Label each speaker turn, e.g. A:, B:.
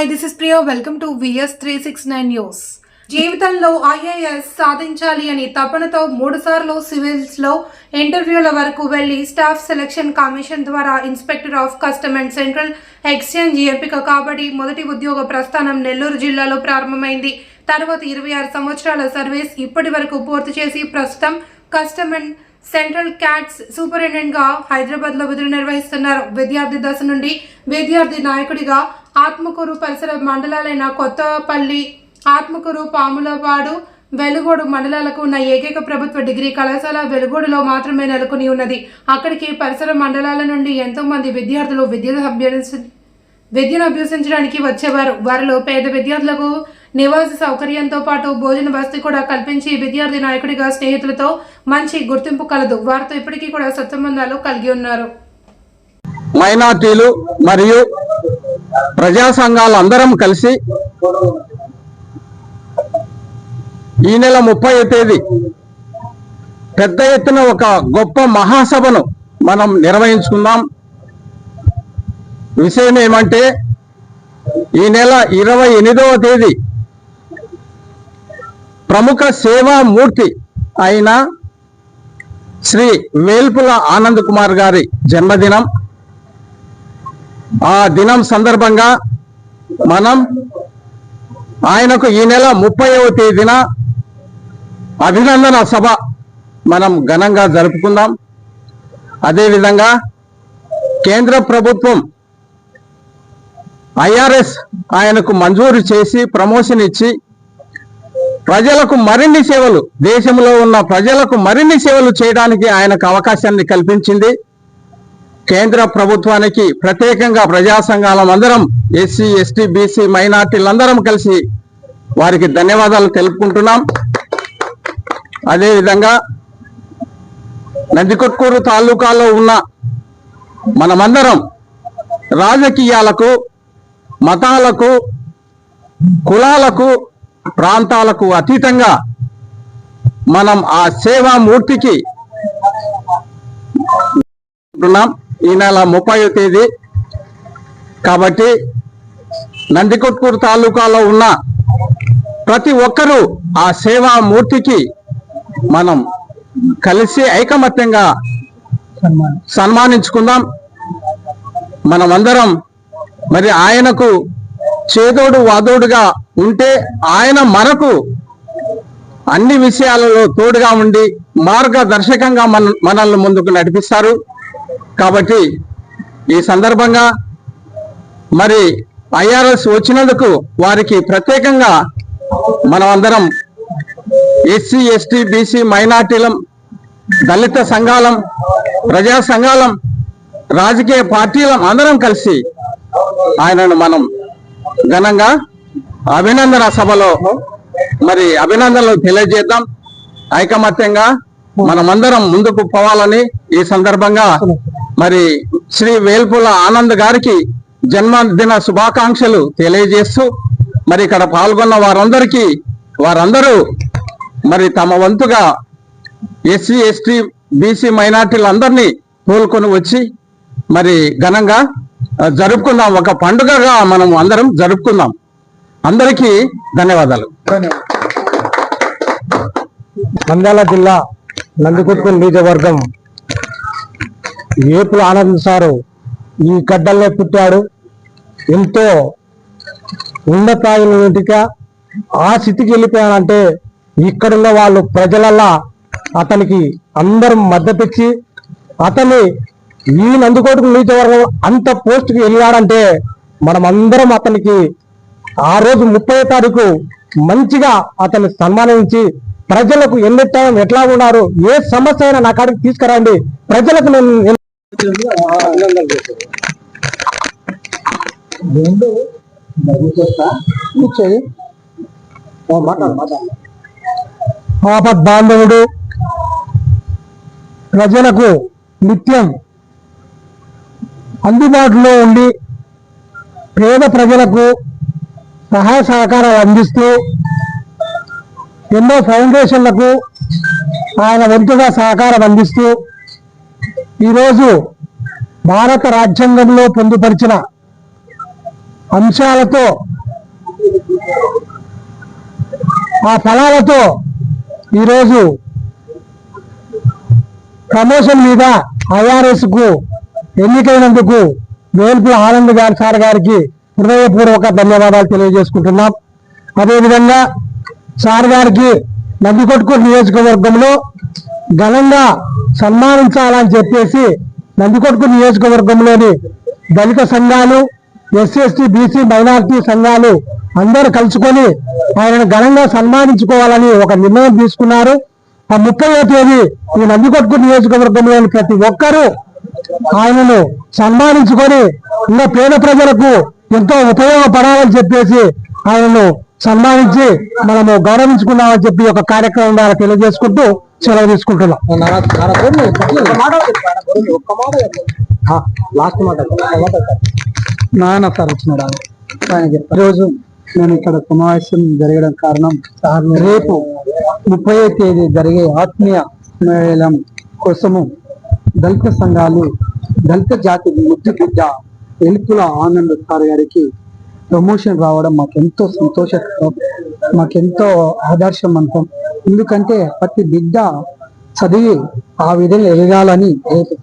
A: Hi this is Priya welcome to VS three six nine news జీవితంలో IAS సాధించాలి అని తపనతో మూడుసార్లు సివిల్స్లో ఇంటర్వ్యూల వరకు వెళ్ళి స్టాఫ్ సెలక్షన్ కమిషన్ ద్వారా inspector of custom and central exchange ఎంపిక కాబట్టి మొదటి ఉద్యోగ ప్రస్థానం నెల్లూరు జిల్లాలో ప్రారంభమైంది. తర్వాత ఇరవై ఆరు సంవత్సరాల సర్వీస్ ఇప్పటి వరకు పూర్తి చేసి ప్రస్తుతం కస్టమ్ అండ్ సెంట్రల్ క్యాట్స్ సూపరింటెండెంట్గా హైదరాబాద్లో విధులు నిర్వహిస్తున్నారు. విద్యార్థి దశ నుండి విద్యార్థి నాయకుడిగా ఆత్మకూరు పరిసర మండలాలైన కొత్తపల్లి ఆత్మకూరు పాములవాడు వెలుగోడు మండలాలకు ఉన్న ఏకైక ప్రభుత్వ డిగ్రీ కళాశాల వెలుగోడులో మాత్రమే నెలకొని ఉన్నది. అక్కడికి పరిసర మండలాల నుండి ఎంతో మంది విద్యార్థులు విద్యను అభ్యసించ విద్యను అభ్యసించడానికి వచ్చేవారు. వారిలో పేద విద్యార్థులకు నివాస సౌకర్యంతో పాటు భోజన వసతి కూడా కల్పించి విద్యార్థి నాయకుడిగా స్నేహితులతో మంచి గుర్తింపు కలదు. వారితో ఇప్పటికీ కూడా సత్సంబంధాలు కలిగి ఉన్నారు.
B: మైనార్టీలు మరియు ప్రజా సంఘాలు అందరం కలిసి ఈ నెల ముప్పై తేదీ పెద్ద ఎత్తున ఒక గొప్ప మహాసభను మనం నిర్వహించుకుందాం. విషయం ఏమంటే ఈ నెల ఇరవై ఎనిమిదవ తేదీ ప్రముఖ సేవా మూర్తి అయిన శ్రీ వేల్పుల ఆనంద్ కుమార్ గారి జన్మదినం. ఆ దినం సందర్భంగా మనం ఆయనకు ఈ నెల ముప్పైవ తేదీన అభినందన సభ మనం ఘనంగా జరుపుకుందాం. అదేవిధంగా కేంద్ర ప్రభుత్వం ఐఆర్ఎస్ ఆయనకు మంజూరు చేసి ప్రమోషన్ ఇచ్చి ప్రజలకు మరిన్ని సేవలు దేశంలో ఉన్న ప్రజలకు మరిన్ని సేవలు చేయడానికి ఆయనకు అవకాశాన్ని కల్పించింది. కేంద్ర ప్రభుత్వానికి ప్రత్యేకంగా ప్రజా సంఘాలం అందరం ఎస్సీ ఎస్టీ బీసీ మైనార్టీలందరం కలిసి వారికి ధన్యవాదాలు తెలుపుకుంటున్నాం. అదేవిధంగా నందికొట్కూరు తాలూకాలో ఉన్న మనమందరం రాజకీయాలకు మతాలకు కులాలకు ప్రాంతాలకు అతీతంగా మనం ఆ సేవామూర్తికి ఉన్నాం ఈ నెల ముప్పై తేదీ. కాబట్టి నందికొట్కూరు తాలూకాలో ఉన్న ప్రతి ఒక్కరూ ఆ సేవా మూర్తికి మనం కలిసి ఐకమత్యంగా సన్మానించుకుందాం. మనమందరం మరి ఆయనకు చేదోడు వాదోడుగా ఉంటే ఆయన మనకు అన్ని విషయాలలో తోడుగా ఉండి మార్గదర్శకంగా మన మనల్ని ముందుకు నడిపిస్తారు. కాబట్టి ఈ సందర్భంగా మరి ఐఆర్ఎస్ వచ్చినందుకు వారికి ప్రత్యేకంగా మనం అందరం ఎస్సీ ఎస్టీ బీసీ మైనార్టీలం దళిత సంఘాలం ప్రజా సంఘాలం రాజకీయ పార్టీలం అందరం కలిసి ఆయనను మనం ఘనంగా అభినందన సభలో మరి అభినందనలు తెలియజేద్దాం. ఐకమత్యంగా మనమందరం ముందుకు పోవాలని ఈ సందర్భంగా మరి శ్రీ వేల్పుల ఆనంద్ గారికి జన్మదిన శుభాకాంక్షలు తెలియజేస్తూ మరి ఇక్కడ పాల్గొన్న వారందరికీ వారందరూ మరి తమ వంతుగా ఎస్సీ ఎస్టీ బీసీ మైనార్టీలందరినీ తోలుకొని వచ్చి మరి ఘనంగా జరుపుకుందాం. ఒక పండుగగా మనం అందరం జరుపుకుందాం. అందరికీ ధన్యవాదాలు.
C: నంద్యాల జిల్లా నందికొట్కూరు నియోజకవర్గం ఏపుల ఆనంద్ సారు ఈ గడ్డల్లో పుట్టాడు. ఎంతో ఉన్నతాయిగా ఆ స్థితికి వెళ్ళిపోయాడంటే ఇక్కడున్న వాళ్ళు ప్రజలల్లా అతనికి అందరూ మద్దతిచ్చి అతని ఈ నందికోటకు నియోజకవర్గం అంత పోస్ట్కి వెళ్ళాడంటే మనం అందరం అతనికి ఆ రోజు ముప్పై తారీఖు మంచిగా అతన్ని సన్మానించి ప్రజలకు ఎన్ని టైం ఎట్లా ఉన్నారు ఏ సమస్య అయినా నా కాడికి తీసుకురండి. ప్రజలకు నేను. ఆపద్ బాంధవుడు ప్రజలకు నిత్యం అందుబాటులో ఉండి పేద ప్రజలకు సహాయ సహకారాలు అందిస్తూ ఎన్నో ఫౌండేషన్లకు ఆయన వంతుగా సహకారం అందిస్తూ ఈరోజు భారత రాజ్యాంగంలో పొందుపరిచిన అంశాలతో ఆ ఫలాలతో ఈరోజు ప్రమోషన్ మీద ఐఆర్ఎస్కు ఎన్నికైనందుకు వేల్పుల ఆనంద్ గారి సార్ గారికి హృదయపూర్వక ధన్యవాదాలు తెలియజేసుకుంటున్నాం. అదేవిధంగా సార్ గారికి నందికొట్కూరు నియోజకవర్గంలో ఘనంగా సన్మానించాలని చెప్పేసి నందికొట్కూరు నియోజకవర్గంలోని దళిత సంఘాలు ఎస్సీ ఎస్టీ బీసీ మైనార్టీ సంఘాలు అందరూ కలుసుకొని ఆయనను ఘనంగా సన్మానించుకోవాలని ఒక నిర్ణయం తీసుకున్నారు. ఆ ముప్పై తేదీ ఈ నందికొట్కూరు నియోజకవర్గంలోని ప్రతి ఒక్కరూ ఆయనను సన్మానించుకొని ఇంకా పేద ప్రజలకు ఎంతో ఉపయోగపడాలని చెప్పేసి ఆయనను సన్మానించి మనము గౌరవించుకున్నామని చెప్పి ఒక కార్యక్రమం ద్వారా తెలియజేసుకుంటూ సెలవు తీసుకుంటున్నాం. లాస్ట్ మాట నాయన సార్ వచ్చినాడు. ఈరోజు నేను ఇక్కడ సమావేశం జరగడం కారణం రేపు ముప్పై తేదీ జరిగే ఆత్మీయ సమ్మేళనం కోసము దళిత సంఘాలు దళిత జాతి ముద్దు బిడ్డ ఎలుపుల ఆనంద్ సార్ గారికి ప్రమోషన్ రావడం మాకెంతో సంతోషకరం మాకెంతో ఆదర్శం అంతం ఎందుకంటే ప్రతి బిడ్డ చదివి ఆ విధంగా ఎదగాలని రేపు